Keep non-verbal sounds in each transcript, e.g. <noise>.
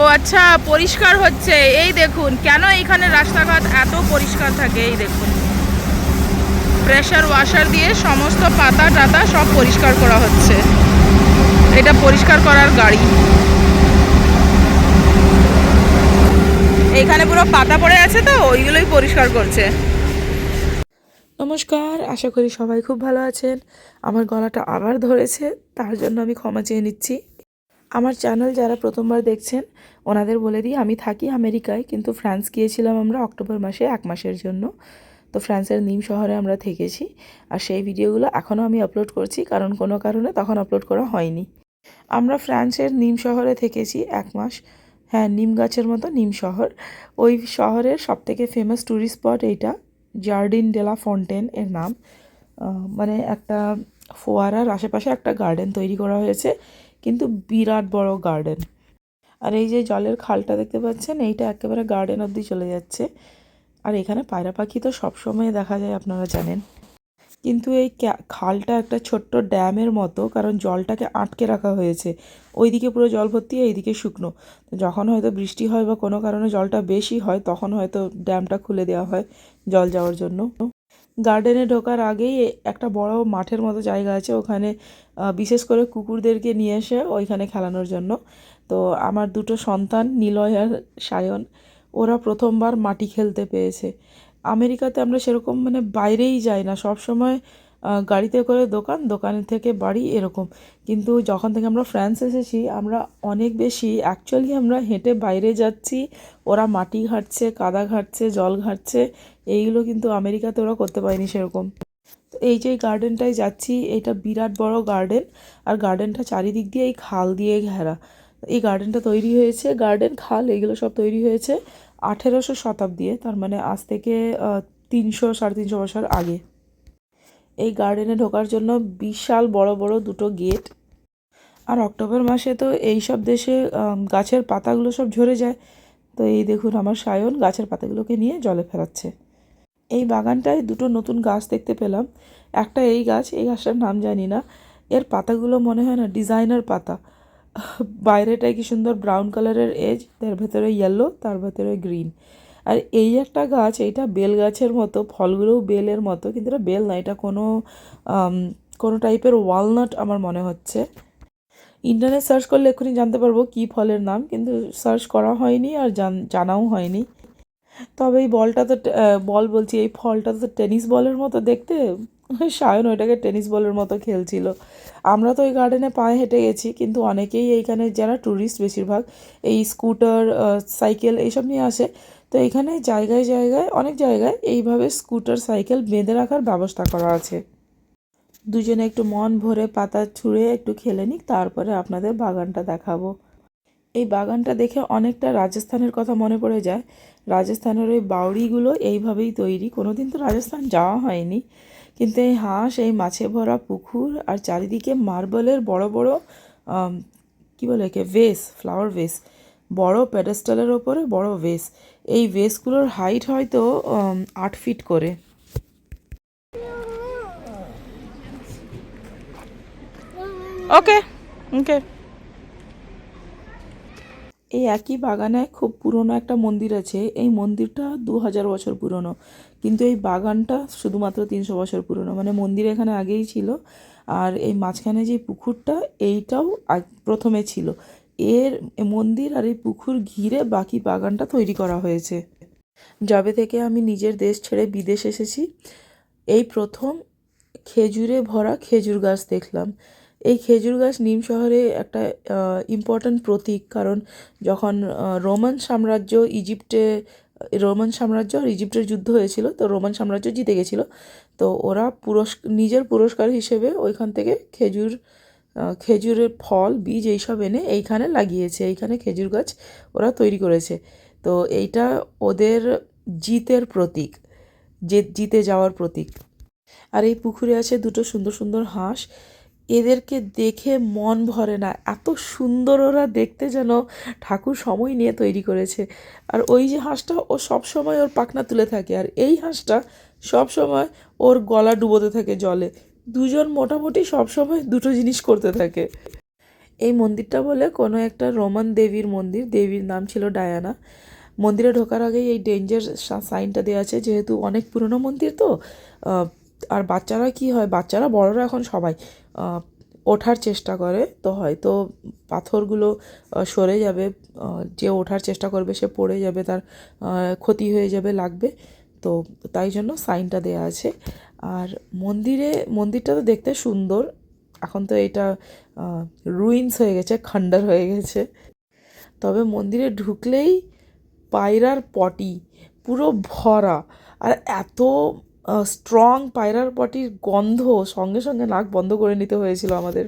ও আচ্ছা পরিষ্কার হচ্ছে। এই দেখুন, কেন এখানে রাস্তাঘাট এত পরিষ্কার থাকে? এই দেখুন। প্রেশার ওয়াশার দিয়ে সমস্ত পাতা টাতা সব পরিষ্কার করা হচ্ছে। এটা পরিষ্কার করার গাড়ি। এখানে পুরো পাতা পড়ে আছে তো, ওইগুলোই পরিষ্কার করছে। নমস্কার, আশা করি সবাই খুব ভালো আছেন। আমার গলাটা আবার ধরেছে, তার জন্য আমি ক্ষমা চেয়ে নিচ্ছি। আমার চ্যানেল যারা প্রথমবার দেখছেন ওনাদের বলে দিই, আমি থাকি আমেরিকায়, কিন্তু ফ্রান্স গিয়েছিলাম আমরা অক্টোবর মাসে, এক মাসের জন্য। তো ফ্রান্সের নিম শহরে আমরা থেকেছি। আর সেই ভিডিওগুলো এখনও আমি আপলোড করছি, কারণ কোনো কারণে তখন আপলোড করা হয়নি। আমরা ফ্রান্সের নিম শহরে থেকেছি এক মাস। হ্যাঁ নিম গাছের মতো নিম শহর। ওই শহরের সবথেকে ফেমাস ট্যুরিস্ট স্পট এইটা জার্ডিন ডেলা ফন্টেন এর নাম। মানে একটা ফোয়ারার আশেপাশে একটা গার্ডেন তৈরি করা হয়েছে, কিন্তু বিরাট বড় গার্ডেন আর এই যে জলের খালটা দেখতে পাচ্ছেন, এইটা একেবারে গার্ডেন অবধি চলে যাচ্ছে। আর এখানে পায়রা পাখি তো সবসময় দেখা যায়, আপনারা জানেন। কিন্তু এই খালটা একটা ছোট্ট ড্যামের মতো, কারণ জলটাকে আটকে রাখা হয়েছে। ওইদিকে পুরো জল ভর্তি, এইদিকে শুকনো। যখন হয়তো বৃষ্টি হয় বা কোনো কারণে জলটা বেশি হয়, তখন হয়তো ড্যামটা খুলে দেওয়া হয় জল যাওয়ার জন্য। গার্ডেনে ঢোকার আগেই একটা বড় মাঠের মতো জায়গা আছে, ওখানে বিশেষ করে কুকুরদেরকে নিয়ে এসে ওইখানে খেলানোর জন্য। তো আমার দুটো সন্তান, নিলয় আর সায়ন, ওরা প্রথমবার মাটি খেলতে পেয়েছে। আমেরিকাতে আমরা সেরকম মানে বাইরেই যাই না, সব সময় গাড়িতে করে দোকান দোকানের থেকে বাড়ি এরকম। কিন্তু যখন থেকে আমরা ফ্রান্স এসেছি, আমরা অনেক বেশি অ্যাকচুয়ালি আমরা হেঁটে বাইরে যাচ্ছি, ওরা মাটি ঘাটছে, কাদা ঘাটছে, জল ঘাটছে, এইগুলো কিন্তু আমেরিকাতে ওরা করতে পারেনি সেরকম। তো এই যে গার্ডেনটায় যাচ্ছি, এটা বিরাট বড় গার্ডেন আর গার্ডেনটা চারিদিক দিয়ে এই খাল দিয়ে ঘেরা। এই গার্ডেনটা তৈরি হয়েছে। গার্ডেন খাল এগুলো সব তৈরি হয়েছে আঠেরোশো শতাব্দীতে তার মানে আজ থেকে তিনশো, সাড়ে তিনশো বছর আগে। এই গার্ডেনে ঢোকার জন্য বিশাল বড় বড় দুটো গেট আর অক্টোবর মাসে তো এই সব দেশে গাছের পাতাগুলো সব ঝরে যায়। তো এই দেখুন আমার সায়ন গাছের পাতাগুলোকে নিয়ে জলে ফেরাচ্ছে এই বাগানটায় দুটো নতুন গাছ দেখতে পেলাম। একটা এই গাছ, এই গাছটার নাম জানি না। এর পাতাগুলো মনে হয় না ডিজাইনার পাতা। বাইরেটায় কি সুন্দর ব্রাউন কালারের এজ তার ভেতরে ইয়েলো তার ভেতরে গ্রিন আর এই একটা গাছ এইটা বেল গাছের মতো, ফলগুলোও বেলের মতো, কিন্তু এটা বেল না, এটা কোনো কোনো টাইপের ওয়ালনাট আমার মনে হচ্ছে। ইন্টারনেট সার্চ করলে এক্ষুনি জানতে পারব কী ফলের নাম, কিন্তু সার্চ করা হয়নি আর জান- জানাও হয়নি। তবে এই বলটা তো বল বলছি, এই ফলটা তো টেনিস বলের মতো দেখতে <laughs> সায়ন ওইটাকে টেনিস বলের মতো খেলছিল। আমরা তো ওই গার্ডেনে পায়ে হেঁটে গেছি, কিন্তু অনেকেই এইখানে যারা ট্যুরিস্ট বেশিরভাগ, এই স্কুটার সাইকেল এইসব নিয়ে আসে। তো এখানে জায়গায় জায়গায়, অনেক জায়গায় এইভাবে স্কুটার সাইকেল বেঁধে রাখার ব্যবস্থা করা আছে। দুজনে একটু মন ভরে পাতা ছুঁড়ে একটু খেলে নিক, তারপরে আপনাদের বাগানটা দেখাবো। এই বাগানটা দেখে অনেকটা রাজস্থানের কথা মনে পড়ে যায়। রাজস্থানের ওই বাউরিগুলো এইভাবেই তৈরি। কোনোদিন তো রাজস্থান যাওয়া হয়নি। কিন্তু এই হাঁস, এই মাছে ভরা পুকুর আর চারিদিকে মার্বেলের বড় বড় কি বলে একে ভেস ফ্লাওয়ার ভেস বড় প্যাডেস্টালের ওপরে বড় ভেস এই ভেসগুলোর হাইট হয়তো আট ফিট করে। ওকে ওকে এই একই বাগানে খুব পুরনো একটা মন্দির আছে। এই মন্দিরটা দু হাজার বছর পুরনো। কিন্তু এই বাগানটা শুধুমাত্র তিনশো বছর পুরনো। মানে মন্দির এখানে আগেই ছিল। আর এই মাঝখানে যে পুকুরটা, এইটাও প্রথমে ছিল। এর মন্দির আর এই পুকুর ঘিরে বাকি বাগানটা তৈরি করা হয়েছে। যবে থেকে আমি নিজের দেশ ছেড়ে বিদেশ এসেছি, এই প্রথম খেজুরে ভরা খেজুর গাছ দেখলাম। এই খেজুর গাছ নিম শহরে একটা ইম্পর্ট্যান্ট প্রতীক। কারণ যখন রোমান সাম্রাজ্য ইজিপ্টে, রোমান সাম্রাজ্য আর ইজিপ্টের যুদ্ধ হয়েছিল, তো রোমান সাম্রাজ্য জিতে গেছিল। তো ওরা পুরস্ক, নিজের পুরস্কার হিসেবে ওইখান থেকে খেজুর খেজুরের ফল, বীজ এইসব এনে এইখানে লাগিয়েছে। এইখানে খেজুর গাছ ওরা তৈরি করেছে। তো এইটা ওদের জিতের প্রতীক জিতে যাওয়ার প্রতীক। আর এই পুকুরে আছে দুটো সুন্দর সুন্দর হাঁস। এদেরকে দেখে মন ভরে না। এত সুন্দর ওরা দেখতে যেন ঠাকুর সময় নিয়ে তৈরি করেছে। আর ওই যে হাঁসটা, ও সব সময় ওর পাখনা তুলে থাকে। আর এই হাঁসটা সব সময় ওর গলা ডুবোতে থাকে জলে। দুজন মোটামুটি সব সময় দুটো জিনিস করতে থাকে। এই মন্দিরটা বলে কোনো একটা রোমান দেবীর মন্দির। দেবীর নাম ছিল ডায়ানা। মন্দিরে ঢোকার আগেই এই ডেঞ্জার সাইনটা দেওয়া আছে। যেহেতু অনেক পুরনো মন্দির তো আর বাচ্চারা কি হয়? বাচ্চারা, বড়রা এখন সবাই। ওঠার চেষ্টা করে, তো হয়তো পাথরগুলো সরে যাবে যে ওঠার চেষ্টা করবে সে পড়ে যাবে, তার ক্ষতি হয়ে যাবে, লাগবে। তো তাই জন্য সাইনটা দেয়া আছে। আর মন্দিরে, মন্দিরটা তো দেখতে সুন্দর, এখন তো এটা রুইন্স হয়ে গেছে খণ্ডার হয়ে গেছে। তবে মন্দিরে ঢুকলেই পায়রার পটি, পুরো ভরা, আর এত স্ট্রং পায়রার পটির গন্ধ সঙ্গে সঙ্গে নাক বন্ধ করে নিতে হয়েছিল আমাদের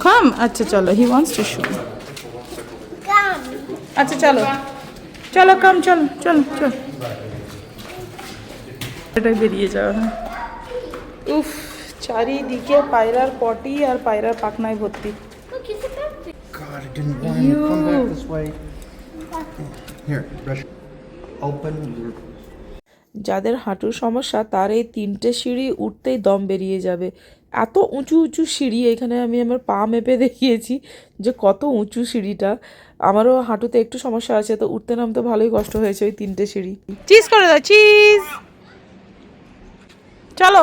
কাম আচ্ছা চলো হি ওয়ান্টস টু শো আচ্ছা চলো চলো কাম চলো চলো চলো এটাই বেরিয়ে যাওয়া হ্যাঁ উফ চারিদিকে পায়রার পটি আর পায়রার পাখনায় ভর্তি God, I didn't want to come back this way. Here, brush. Open your. যাদের হাঁটুর সমস্যা তার এই তিনটে সিঁড়ি উঠতেই দম বেরিয়ে যাবে। এত উঁচু উঁচু সিঁড়ি এখানে আমি আমার পা মেপে দেখিয়েছি যে কত উঁচু সিঁড়িটা। আমারও হাঁটুতে একটু সমস্যা আছে তো উঠতে নামতে ভালোই কষ্ট হয়েছে ওই তিনটে সিঁড়ি। চিজ করে দাও চিজ চলো।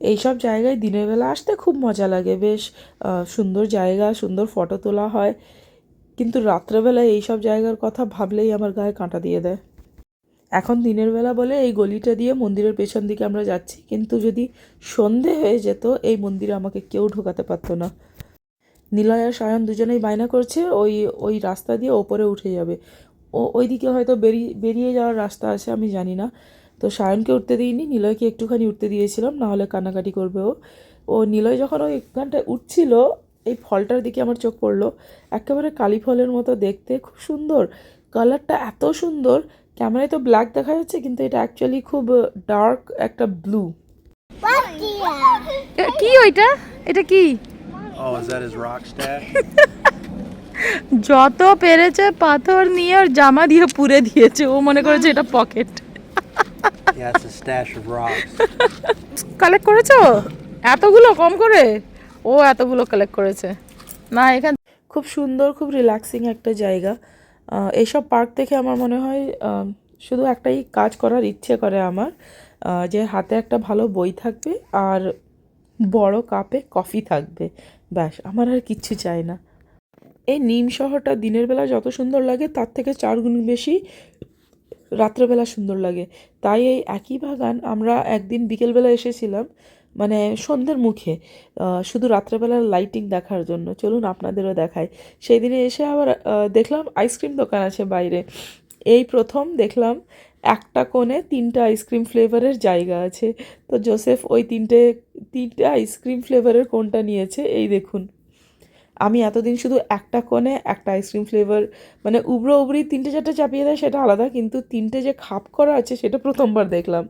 এইসব জায়গায় দিনের বেলা আসতে খুব মজা লাগে বেশ সুন্দর জায়গা সুন্দর ফটো তোলা হয়। কিন্তু রাত্রেবেলায় এইসব জায়গার কথা ভাবলেই আমার গায়ে কাঁটা দিয়ে দেয়। এখন দিনের বেলা বলে এই গলিটা দিয়ে মন্দিরের পেছন দিকে আমরা যাচ্ছি, কিন্তু যদি সন্ধে হয়ে যেত, এই মন্দিরে আমাকে কেউ ঢোকাতে পারতো না। নিলয় আর সায়ন দুজনেই বায়না করছে, ওই ওই রাস্তা দিয়ে ওপরে উঠে যাবে। ও, ওইদিকে হয়তো বেরিয়ে বেরিয়ে যাওয়ার রাস্তা আছে, আমি জানি না। তো সায়নকে উঠতে দিইনি, নিলয়কে একটুখানি উঠতে দিয়েছিলাম না হলে কান্নাকাটি করবে ও। ও, নিলয় যখন ওই এখানটায় উঠছিল, এই ফলটার দিকে আমার চোখ পড়ল। একেবারে কালী ফলের মতো দেখতে, খুব সুন্দর। কালারটা এত সুন্দর ক্যামেরায় তো ব্ল্যাক দেখা যাচ্ছে কিন্তু এটা অ্যাকচুয়ালি খুব ডার্ক একটা ব্লু কি ওইটা? এটা কি? Oh? <laughs> যত পেরেছে পাথর নিয়ে ওর জামা দিয়ে পুরে দিয়েছে ও মনে করেছে এটা pocket yeah, it's a stash of rocks. Collect করেছ? এতগুলো কম করে? ও এতগুলো কালেক্ট করেছে। না এখান খুব সুন্দর খুব রিল্যাক্সিং একটা জায়গা। এইসব পার্ক দেখে আমার মনে হয় শুধু একটাই কাজ করার ইচ্ছে করে আমার যে হাতে একটা ভালো বই থাকবে আর বড় কাপে কফি থাকবে। ব্যাস, আমার আর কিচ্ছু চাই না। এই নিম শহরটা দিনের বেলা যত সুন্দর লাগে, তার থেকে চার গুণ বেশি রাত্রেবেলা সুন্দর লাগে। তাই এই একই বাগান আমরা একদিন বিকেলবেলা এসেছিলাম মানে সন্ধ্যের মুখে শুধু রাত্রেবেলার লাইটিং দেখার জন্য। চলুন আপনাদেরও দেখায় সেই দিনে এসে আবার দেখলাম আইসক্রিম দোকান আছে বাইরে। এই প্রথম দেখলাম একটা কোণে তিনটা আইসক্রিম ফ্লেভারের জায়গা আছে। তো জোসেফ ওই তিনটে তিনটে আইসক্রিম ফ্লেভারের কোনটা নিয়েছে। এই দেখুন। আমি এতদিন শুধু একটা কোণে একটা আইসক্রিম ফ্লেভার মানে উবড়ো উবড়ি তিনটে চারটে চাপিয়ে দেয় সেটা আলাদা, কিন্তু তিনটে যে খাপ করা আছে সেটা প্রথমবার দেখলাম।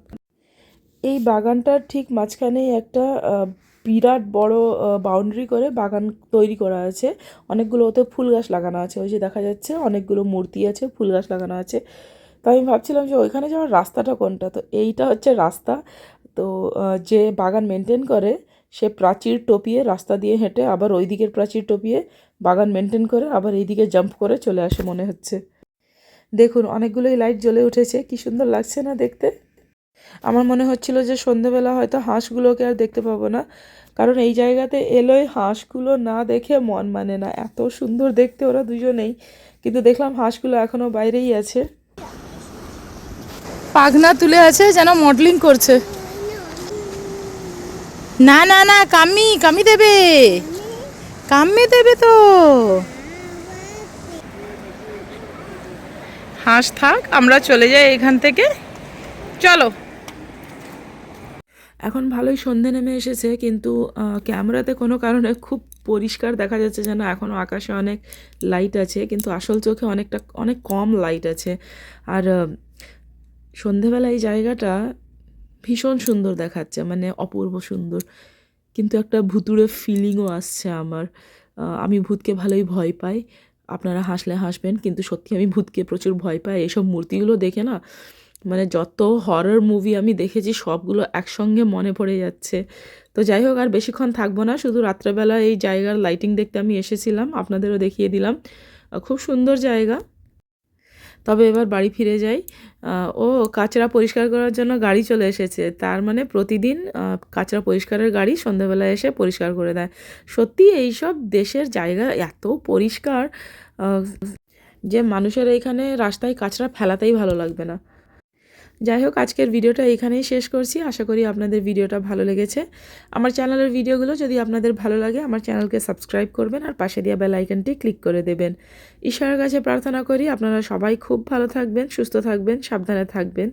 এই বাগানটার ঠিক মাঝখানেই একটা বিরাট বড় বাউন্ডারি করে বাগান তৈরি করা আছে। অনেকগুলো ওতে ফুল গাছ লাগানো আছে। ওই যে দেখা যাচ্ছে অনেকগুলো মূর্তি আছে, ফুল গাছ লাগানো আছে। তো আমি ভাবছিলাম যে ওইখানে যাওয়ার রাস্তাটা কোনটা? তো এইটা হচ্ছে রাস্তা। তো যে বাগান মেনটেন করে, সে প্রাচীর টপিয়ে রাস্তা দিয়ে হেঁটে আবার ওই দিকের প্রাচীর টপিয়ে বাগান মেনটেন করে আবার এইদিকে জাম্প করে চলে আসে মনে হচ্ছে। দেখুন, অনেকগুলোই লাইট জ্বলে উঠেছে। কি সুন্দর লাগছে না দেখতে? আমার মনে হচ্ছিল যে সন্ধেবেলা হয়তো হাঁসগুলোকে আর দেখতে পাবো না। কারণ এই জায়গাতে এলোই হাঁসগুলো না দেখে মন মানে না। এত সুন্দর দেখতে ওরা দুজনেই। কিন্তু দেখলাম হাঁসগুলো এখনও বাইরেই আছে। পাখনা তুলে আছে যেন মডেলিং করছে। না না না কামি কামি দেবে। কামি দেবে তো। হাঁস থাক, আমরা চলে যাই এখান থেকে। চলো। এখন ভালোই সন্ধে নেমে এসেছে, কিন্তু ক্যামেরাতে কোনো কারণে খুব পরিষ্কার দেখা যাচ্ছে যেন এখনও আকাশে অনেক লাইট আছে, কিন্তু আসল চোখে অনেকটা, অনেক কম লাইট আছে। আর সন্ধেবেলা এই জায়গাটা ভীষণ সুন্দর দেখাচ্ছে মানে অপূর্ব সুন্দর। কিন্তু একটা ভুতুড়ে ফিলিংও আসছে আমার। আমি ভূতকে ভালোই ভয় পাই। আপনারা হাসলে হাসবেন, কিন্তু সত্যি আমি ভূতকে প্রচুর ভয় পাই। এইসব মূর্তিগুলো দেখে না মানে যত হরর মুভি আমি দেখেছি, সবগুলো একসঙ্গে মনে পড়ে যাচ্ছে। তো যাই হোক, আর বেশিক্ষণ থাকব না, শুধু রাত্রেবেলা এই জায়গার লাইটিং দেখতে আমি এসেছিলাম, আপনাদেরও দেখিয়ে দিলাম। খুব সুন্দর জায়গা। তবে এবার বাড়ি ফিরে যাই। ও কাচরা পরিষ্কার করার জন্য গাড়ি চলে এসেছে। তার মানে প্রতিদিন কাচরা পরিষ্কারের গাড়ি সন্ধ্যাবেলা এসে পরিষ্কার করে দেয়। সত্যি এইসব দেশের জায়গা এত পরিষ্কার যে মানুষের এখানে রাস্তায় কাচরা ফেলাতেই ভালো লাগবে না। যাই হোক আজকের ভিডিওটা এখানেই শেষ করছি। আশা করি আপনাদের ভিডিওটা ভালো লেগেছে। আমার চ্যানেলের ভিডিওগুলো যদি আপনাদের ভালো লাগে, আমার চ্যানেলকে সাবস্ক্রাইব করবেন আর পাশে দেওয়া বেল আইকনটি ক্লিক করে দেবেন। ঈশ্বরের কাছে প্রার্থনা করি আপনারা সবাই খুব ভালো থাকবেন, সুস্থ থাকবেন, সাবধানে থাকবেন।